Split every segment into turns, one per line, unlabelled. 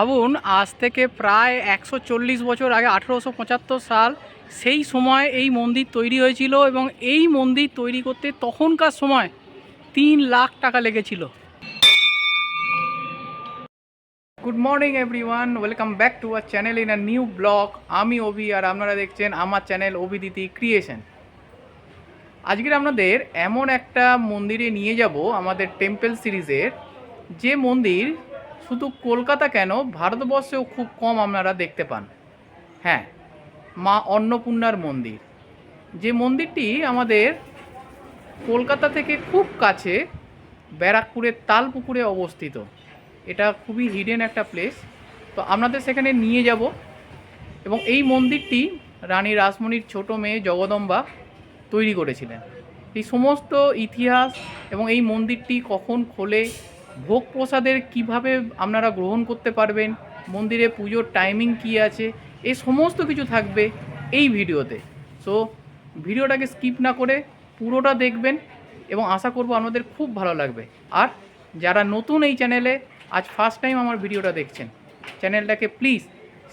ভাবুন, আজ থেকে প্রায় একশো চল্লিশ বছর আগে আঠেরোশো পঁচাত্তর সাল সেই সময় এই মন্দির তৈরি হয়েছিল এবং এই মন্দির তৈরি করতে তখনকার সময় তিন লাখ টাকা লেগেছিল। Good morning everyone welcome back to our channel in a new blog আমি অভি আর আপনারা দেখছেন আমার চ্যানেল অভিদিতি ক্রিয়েশন আজকের আপনাদের এমন একটা মন্দিরে নিয়ে যাব, আমাদের টেম্পল সিরিজের যে মন্দির শুধু কলকাতা কেন? ভারতবর্ষেও খুব কম আপনারা দেখতে পান। হ্যাঁ মা অন্নপূর্ণার মন্দির। যে মন্দিরটি আমাদের কলকাতা থেকে খুব কাছে ব্যারাকপুরের তালপুকুরে অবস্থিত। এটা খুবই হিডেন একটা প্লেস তো আপনাদের সেখানে নিয়ে যাব। এবং এই মন্দিরটি রানী রাসমণির ছোট মেয়ে জগদম্বা তৈরি করেছিলেন। এই সমস্ত ইতিহাস এবং এই মন্দিরটি কখন খোলে ভোগ প্রসাদের কীভাবে আপনারা গ্রহণ করতে পারবেন, মন্দিরে পুজোর টাইমিং কি আছে এই সমস্ত কিছু থাকবে এই ভিডিওতে। সো ভিডিওটাকে স্কিপ না করে পুরোটা দেখবেন এবং আশা করব আপনাদের খুব ভালো লাগবে। আর যারা নতুন এই চ্যানেলে আজ ফার্স্ট টাইম আমার ভিডিওটা দেখছেন চ্যানেলটাকে প্লিজ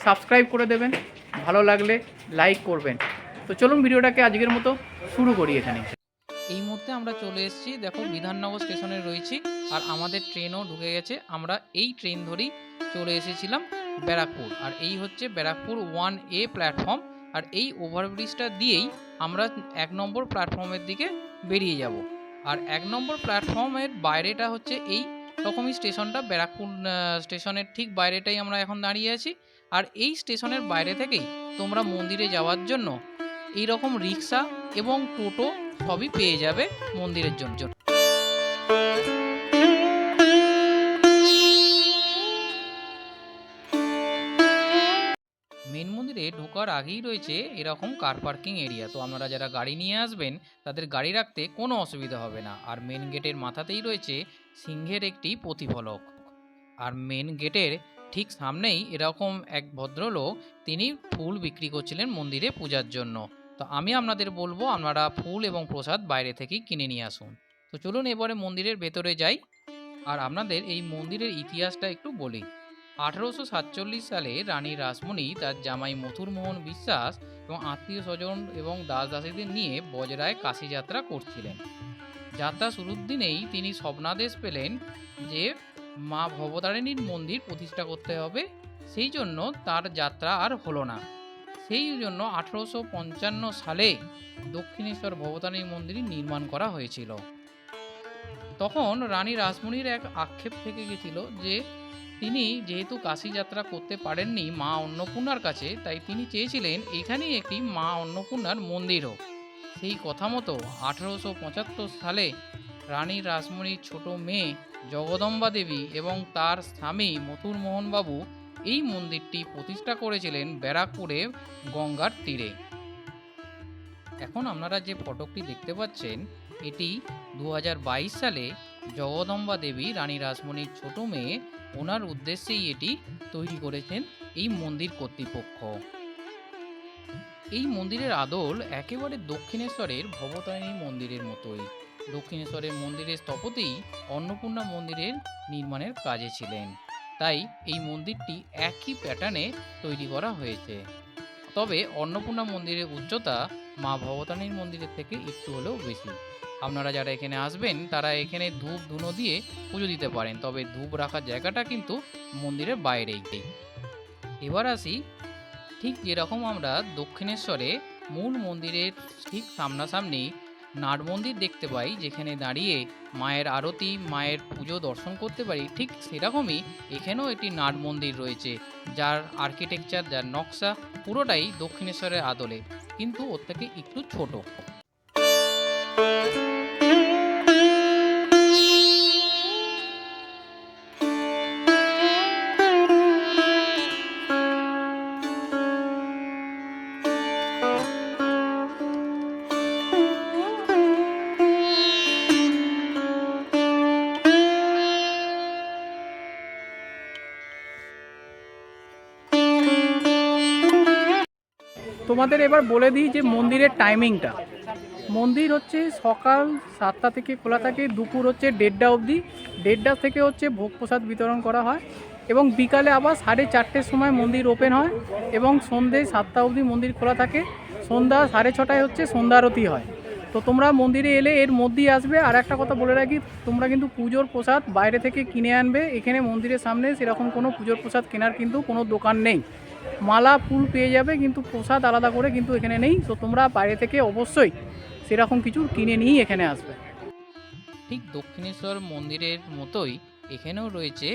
সাবস্ক্রাইব করে দেবেন, ভালো লাগলে লাইক করবেন। তো চলুন ভিডিওটাকে আজকের মতো শুরু করি এখানে।
মুহূর্তে আমরা চলে এসেছি। দেখো, বিধাননগর স্টেশনে রয়েছি আর আমাদের ট্রেনও ঢুকে গেছে। আমরা এই ট্রেন ধরেই চলে এসেছিলাম ব্যারাকপুর। আর এই হচ্ছে ব্যারাকপুর ওয়ান এ প্ল্যাটফর্ম। আর এই ওভারব্রিজটা দিয়েই আমরা এক নম্বর প্ল্যাটফর্মের দিকে বেরিয়ে যাব। আর এক নম্বর প্ল্যাটফর্মের বাইরেটা হচ্ছে এই রকমই স্টেশনটা। ব্যারাকপুর স্টেশনের ঠিক বাইরেটাই আমরা এখন দাঁড়িয়ে আছি। আর এই স্টেশনের বাইরে থেকেই তোমরা মন্দিরে যাওয়ার জন্য এই রকম রিক্সা এবং টোটো সবই পেয়ে যাবে মন্দিরের জন্য। মেন মন্দিরে ঢোকার আগেই রয়েছে এরকম কার পার্কিং এরিয়া তো আপনারা যারা গাড়ি নিয়ে আসবেন, তাদের গাড়ি রাখতে কোনো অসুবিধা হবে না। আর মেন গেটের মাথাতেই রয়েছে সিংহের একটি প্রতিফলক। আর মেন গেটের ঠিক সামনেই এরকম এক ভদ্রলোক, তিনি ফুল বিক্রি করছিলেন মন্দিরে পূজার জন্য। তো আমি আপনাদের বলব, আপনারা ফুল এবং প্রসাদ বাইরে থেকেই কিনে নিয়ে আসুন। তো চলুন এবারে মন্দিরের ভেতরে যাই। আর আপনাদের এই মন্দিরের ইতিহাসটা একটু বলি। আঠারোশো সাতচল্লিশ সালে রানী রাসমণি তার জামাই মথুরমোহন বিশ্বাস এবং আত্মীয় স্বজন এবং দাস দাসীদের নিয়ে বজরায় কাশি যাত্রা করছিলেন। যাত্রা শুরুর দিনেই তিনি স্বপ্নাদেশ পেলেন যে মা ভবতারিণীর মন্দির প্রতিষ্ঠা করতে হবে। সেই জন্য তার যাত্রা আর হলো না। সেই জন্য আঠারোশো পঞ্চান্ন সালে দক্ষিণেশ্বর ভবতারিণী মন্দির নির্মাণ করা হয়েছিল। তখন রানী রাসমণির এক আক্ষেপ থেকে গেছিল যে, তিনি যেহেতু কাশী যাত্রা করতে পারেননি মা অন্নপূর্ণার কাছে, তাই তিনি চেয়েছিলেন এখানেই একটি মা অন্নপূর্ণার মন্দির হোক সেই কথা মতো আঠারোশো পঁচাত্তর সালে রানী রাসমণির ছোট মেয়ে জগদম্বা দেবী এবং তার স্বামী মথুরমোহনবাবু এই মন্দিরটি প্রতিষ্ঠা করেছিলেন ব্যারাকপুরে গঙ্গার তীরে। এখন আপনারা যে ফটকটি দেখতে পাচ্ছেন, এটি দু হাজার বাইশ সালে জগদম্বা দেবী রানী রাসমণির ছোট মেয়ে, ওনার উদ্দেশ্যেই এটি তৈরি করেছেন এই মন্দির কর্তৃপক্ষ। এই মন্দিরের আদল একেবারে দক্ষিণেশ্বরের ভবতারিণী মন্দিরের মতোই। দক্ষিণেশ্বরের মন্দিরের স্থপতিই অন্নপূর্ণা মন্দিরের নির্মাণের কাজে ছিলেন। তাই এই মন্দিরটি একই প্যাটার্নে তৈরি করা হয়েছে। তবে অন্নপূর্ণা মন্দিরের উচ্চতা মা ভবতারিণীর মন্দিরের থেকে একটু হলেও বেশি। আপনারা যারা এখানে আসবেন, তারা এখানে ধূপ ধুনো দিয়ে পুজো দিতে পারেন, তবে ধূপ রাখার জায়গাটা কিন্তু মন্দিরের বাইরেই। এবার আসি, ঠিক যেরকম আমরা দক্ষিণেশ্বরে মূল মন্দিরের ঠিক সামনাসামনি নাট মন্দির দেখতে পাই, যেখানে দাঁড়িয়ে মায়ের আরতি, মায়ের পুজো দর্শন করতে পারি, ঠিক সেরকমই এখানেও একটি নাট মন্দির রয়েছে, যার আর্কিটেকচার যার নকশা পুরোটাই দক্ষিণেশ্বরের আদলে, কিন্তু ওর থেকে একটু ছোট।
তোমাদের এবার বলে দিই যে মন্দিরের টাইমিংটা মন্দির হচ্ছে সকাল সাতটা থেকে খোলা থাকে, দুপুর হচ্ছে দেড়টা অবধি। দেড়টা থেকে হচ্ছে ভোগ প্রসাদ বিতরণ করা হয় এবং বিকালে আবার সাড়ে চারটের সময় মন্দির ওপেন হয় এবং সন্ধে সাতটা অবধি মন্দির খোলা থাকে। সন্ধ্যা সাড়ে ছটায় হচ্ছে সন্ধ্যা আরতি হয়। তো তোমরা মন্দিরে এলে এর মধ্যেই আসবে। আর একটা কথা বলে রাখি, তোমরা কিন্তু পুজোর প্রসাদ বাইরে থেকে কিনে আনবে। এখানে মন্দিরের সামনে সেরকম কোনো পুজোর প্রসাদ কেনার কিন্তু কোনো দোকান নেই। মালা, ফুল পেয়ে যাবে, কিন্তু প্রসাদ আলাদা করে কিন্তু এখানে নেই। তো তোমরা বাইরে থেকে অবশ্যই সেরকম কিছু কিনে নিয়েই এখানে আসবে।
ঠিক দক্ষিণেশ্বর মন্দিরের মতোই এখানেও রয়েছে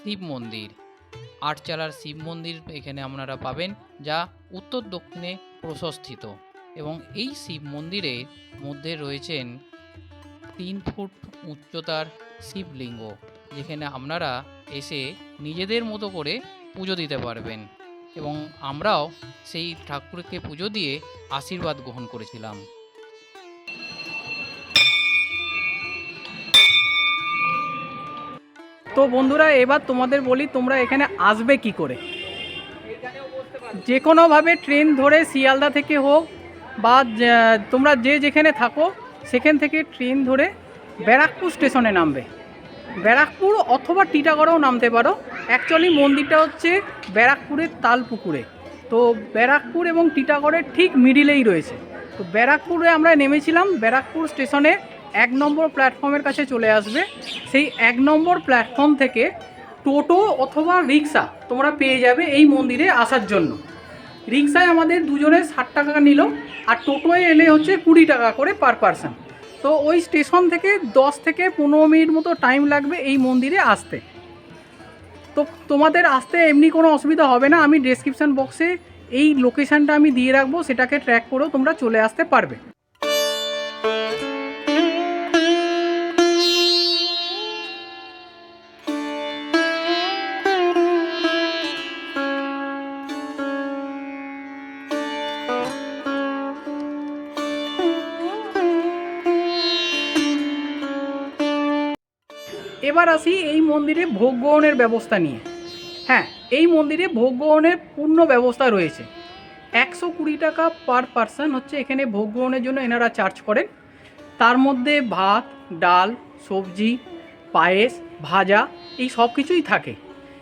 শিব মন্দির। আটচালার শিব মন্দির এখানে আপনারা পাবেন, যা উত্তর দক্ষিণে প্রশস্তিত এবং এই শিব মন্দিরের মধ্যে রয়েছেন তিন ফুট উচ্চতার শিবলিঙ্গ, যেখানে আপনারা এসে নিজেদের মতো করে পুজো দিতে পারবেন। এবং আমরাও সেই ঠাকুরকে পুজো দিয়ে আশীর্বাদ গ্রহণ করেছিলাম।
তো বন্ধুরা, এবার তোমাদের বলি তোমরা এখানে আসবে কি করে। যে কোনোভাবে ট্রেন ধরে শিয়ালদা থেকে হোক বা তোমরা যে যেখানে থাকো, সেখান থেকে ট্রেন ধরে ব্যারাকপুর স্টেশনে নামবে। ব্যারাকপুর অথবা টিটাগড়েও নামতে পারো। অ্যাকচুয়ালি মন্দিরটা হচ্ছে ব্যারাকপুরের তালপুকুরে। তো ব্যারাকপুর এবং টিটাগড়ের ঠিক মিডিলেই রয়েছে। তো ব্যারাকপুরে আমরা নেমেছিলাম, ব্যারাকপুর স্টেশনে এক নম্বর প্ল্যাটফর্মের কাছে চলে আসবে। সেই এক নম্বর প্ল্যাটফর্ম থেকে টোটো অথবা রিক্সা তোমরা পেয়ে যাবে এই মন্দিরে আসার জন্য। রিক্সায় আমাদের দুজনে ষাট টাকা নিল, আর টোটোয় এলে হচ্ছে কুড়ি টাকা করে পার পারসন তো ওই স্টেশন থেকে দশ থেকে পনেরো মিনিট মতো টাইম লাগবে এই মন্দিরে আসতে। তো তোমাদের আসতে এমনি কোনো অসুবিধা হবে না, আমি ডেসক্রিপশান বক্সে এই লোকেশানটা আমি দিয়ে রাখব, সেটাকে ট্র্যাক করেও তোমরা চলে আসতে পারবে। এবার আসি এই মন্দিরে ভোগ গ্রহণের ব্যবস্থা নিয়ে। হ্যাঁ এই মন্দিরে ভোগ গ্রহণের পূর্ণ ব্যবস্থা রয়েছে। একশো কুড়ি টাকা পার পার্সন হচ্ছে এখানে ভোগ গ্রহণের জন্য এনারা চার্জ করেন। তার মধ্যে ভাত, ডাল, সবজি, পায়েস, ভাজা এই সব কিছুই থাকে।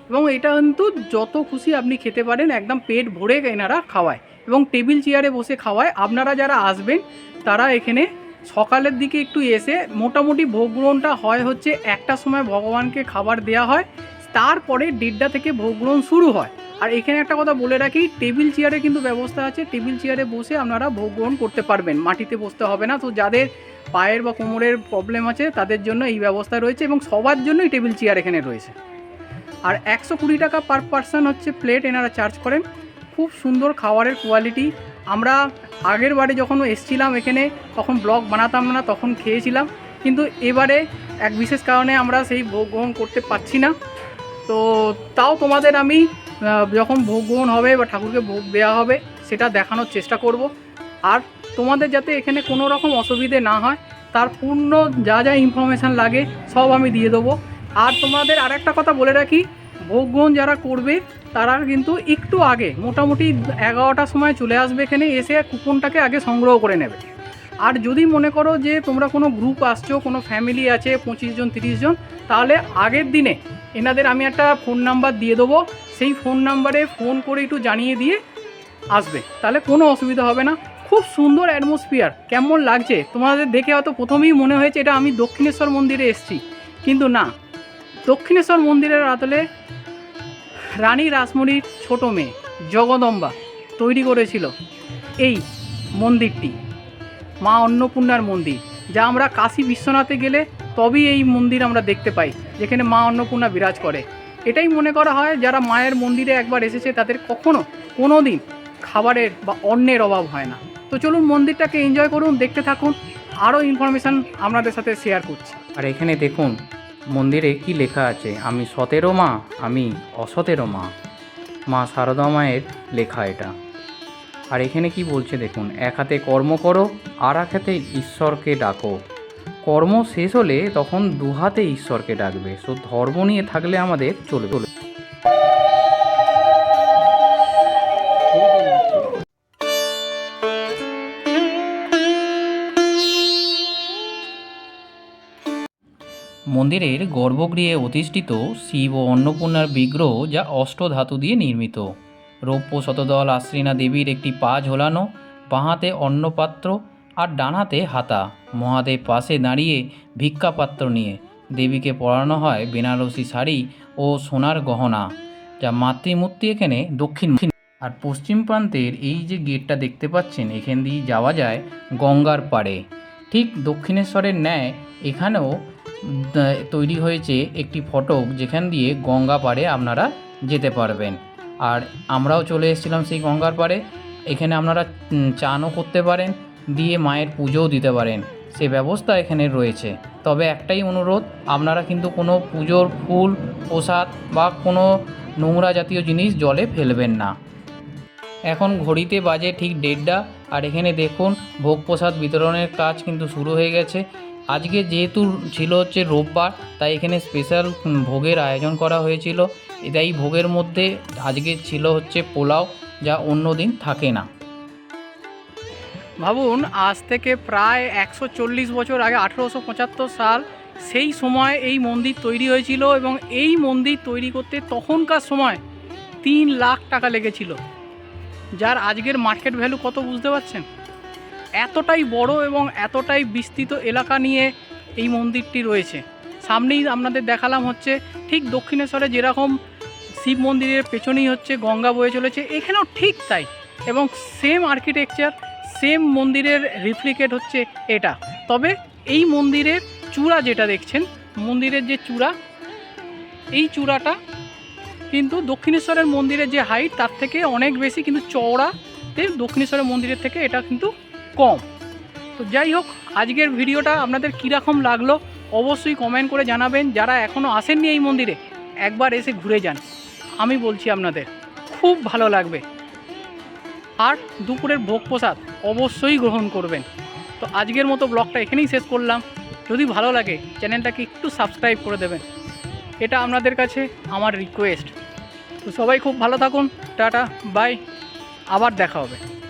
এবং এটা কিন্তু যত খুশি আপনি খেতে পারেন, একদম পেট ভরে এনারা খাওয়ায়। এবং টেবিল চেয়ারে বসে খাওয়ায়। আপনারা যারা আসবেন, তারা এখানে সকালের দিকে একটু এসে মোটামুটি ভোগ গ্রহণটা হয় হচ্ছে একটা সময় ভগবানকে খাবার দেওয়া হয়, তারপরে দেড়টা থেকে ভোগ গ্রহণ শুরু হয়। আর এখানে একটা কথা বলে রাখি, টেবিল চেয়ারে কিন্তু ব্যবস্থা আছে, টেবিল চেয়ারে বসে আপনারা ভোগ গ্রহণ করতে পারবেন। মাটিতে বসতে হবে না, তো যাদের পায়ের বা কোমরের প্রবলেম আছে, তাদের জন্য এই ব্যবস্থা রয়েছে এবং সবার জন্যই টেবিল চেয়ার এখানে রয়েছে। আর একশো কুড়ি টাকা পার পার্সন হচ্ছে প্লেট এনারা চার্জ করেন। খুব সুন্দর খাবারের কোয়ালিটি আমরা আগের বারে যখন এসছিলাম এখানে, তখন ব্লগ বানাতাম না, তখন খেয়েছিলাম। কিন্তু এবারে এক বিশেষ কারণে আমরা সেই ভোগ গ্রহণ করতে পারছি না। তো তাও তোমাদের আমি যখন ভোগ গ্রহণ হবে বা ঠাকুরকে ভোগ দেওয়া হবে, সেটা দেখানোর চেষ্টা করব। আর তোমাদের যাতে এখানে কোনো রকম অসুবিধে না হয়, তার পূর্ণ যা যা ইনফরমেশান লাগে, সব আমি দিয়ে দেবো। আর তোমাদের আর একটা কথা বলে রাখি ভোগ যারা করবে, তারা কিন্তু একটু আগে, মোটামুটি এগারোটার সময় চলে আসবে এখানে, এসে কুপনটাকে আগে সংগ্রহ করে নেবে। আর যদি মনে করো যে তোমরা কোনো গ্রুপ আসছো, কোনো ফ্যামিলি আছে, পঁচিশ জন, তিরিশ জন, তাহলে আগের দিনে এনাদের আমি একটা ফোন নাম্বার দিয়ে দেবো। সেই ফোন নাম্বারে ফোন করে একটু জানিয়ে দিয়ে আসবে। তাহলে কোনো অসুবিধা হবে না। খুব সুন্দর অ্যাটমসফিয়ার কেমন লাগছে? তোমাদের দেখে হয়তো প্রথমেই মনে হয়েছে, এটা আমি দক্ষিণেশ্বর মন্দিরে এসেছি। কিন্তু না, দক্ষিণেশ্বর মন্দিরের আদলে রানী রাসমণির ছোট মেয়ে জগদম্বা তৈরি করেছিল এই মন্দিরটি। মা অন্নপূর্ণার মন্দির, যা আমরা কাশী বিশ্বনাথে গেলে তবেই এই মন্দির আমরা দেখতে পাই, যেখানে মা অন্নপূর্ণা বিরাজ করে। এটাই মনে করা হয় যারা মায়ের মন্দিরে একবার এসেছে তাদের কখনো কোনো দিন খাবারের বা অন্নের অভাব হয় না। তো চলুন মন্দিরটাকে এনজয় করুন, দেখতে থাকুন, আরও ইনফরমেশান আপনাদের সাথে শেয়ার করছি। আর এখানে দেখুন মন্দিরে কি লেখা আছে? আমি সতেরো মা, আমি অসতেরো মা। মা সারদা মায়ের লেখা এটা। আর এখানে কি বলছে দেখুন, এক হাতে কর্ম করো, আর এক হাতে ঈশ্বরকে ডাকো। কর্ম শেষ হলে তখন দু হাতে ঈশ্বরকে ডাকবে। সো ধর্ম নিয়ে থাকলে আমাদের চলে চলবে।
মন্দিরের গর্ভগৃহে অধিষ্ঠিত শিব ও অন্নপূর্ণার বিগ্রহ যা অষ্টধাতু দিয়ে নির্মিত। রৌপ্য শতদল আশ্রিনা দেবীর একটি পা ঝোলানো, বাঁহাতে অন্নপাত্র আর ডান হাতে। মহাদেব পাশে দাঁড়িয়ে ভিক্ষাপাত্র নিয়ে দেবীকে পরানো হয় বেনারসি শাড়ি ও সোনার গহনা, যা মাতৃমূর্তি এখানে দক্ষিণ আর পশ্চিম প্রান্তের এই যে গেটটা দেখতে পাচ্ছেন, এখান দিয়ে যাওয়া যায় গঙ্গার পাড়ে। ঠিক দক্ষিণেশ্বরের ন্যায় এখানেও তৈরি হয়েছে একটি ফটক যেখান দিয়ে গঙ্গা পাড়ে আপনারা যেতে পারবেন। আর আমরাও চলে এসেছিলাম সেই গঙ্গার পাড়ে। এখানে আপনারা চানও করতে পারেন, দিয়ে মায়ের পুজোও দিতে পারেন। সে ব্যবস্থা এখানে রয়েছে। তবে একটাই অনুরোধ, আপনারা কিন্তু কোনো পুজোর ফুল, প্রসাদ বা কোনো নোংরা জাতীয় জিনিস জলে ফেলবেন না। এখন ঘড়িতে বাজে ঠিক দেড়টা, আর এখানে দেখুন ভোগ প্রসাদ বিতরণের কাজ কিন্তু শুরু হয়ে গেছে। আজকে যেহেতু ছিল হচ্ছে রোববার, তাই এখানে স্পেশাল ভোগের আয়োজন করা হয়েছিল। এই ভোগের মধ্যে আজকে ছিল হচ্ছে পোলাও, যা অন্য দিন থাকে না।
ভাবুন, আজ থেকে প্রায় একশো চল্লিশ বছর আগে আঠেরোশো পঁচাত্তর সাল সেই সময় এই মন্দির তৈরি হয়েছিল এবং এই মন্দির তৈরি করতে তখনকার সময় তিন লাখ টাকা লেগেছিল। যার আজকের মার্কেট ভ্যালু কত বুঝতে পারছেন? এতটাই বড় এবং এতটাই বিস্তৃত এলাকা নিয়ে এই মন্দিরটি রয়েছে। সামনেই আপনাদের দেখালাম হচ্ছে ঠিক দক্ষিণেশ্বরে যেরকম শিব মন্দিরের পেছনেই হচ্ছে গঙ্গা বয়ে চলেছে, এখানেও ঠিক তাই। এবং সেম আর্কিটেকচার সেম মন্দিরের রিপ্লিকেট হচ্ছে এটা। তবে এই মন্দিরের চূড়া যেটা দেখছেন, মন্দিরের যে চূড়া, এই চূড়াটা কিন্তু দক্ষিণেশ্বরের মন্দিরের যে হাইট তার থেকে অনেক বেশি কিন্তু চওড়াতে দক্ষিণেশ্বরের মন্দিরের থেকে এটা কিন্তু কম। তো যাই হোক, আজকের ভিডিওটা আপনাদের কীরকম লাগল অবশ্যই কমেন্ট করে জানাবেন। যারা এখনও আসেননি এই মন্দিরে, একবার এসে ঘুরে যান। আমি বলছি আপনাদের, খুব ভালো লাগবে। আর দুপুরের ভোগ প্রসাদ অবশ্যই গ্রহণ করবেন। তো আজকের মতো ব্লগটা এখানেই শেষ করলাম। যদি ভালো লাগে, চ্যানেলটাকে একটু সাবস্ক্রাইব করে দেবেন। এটা আপনাদের কাছে আমার রিকোয়েস্ট তো সবাই খুব ভালো থাকুন। টাটা বাই আবার দেখা হবে।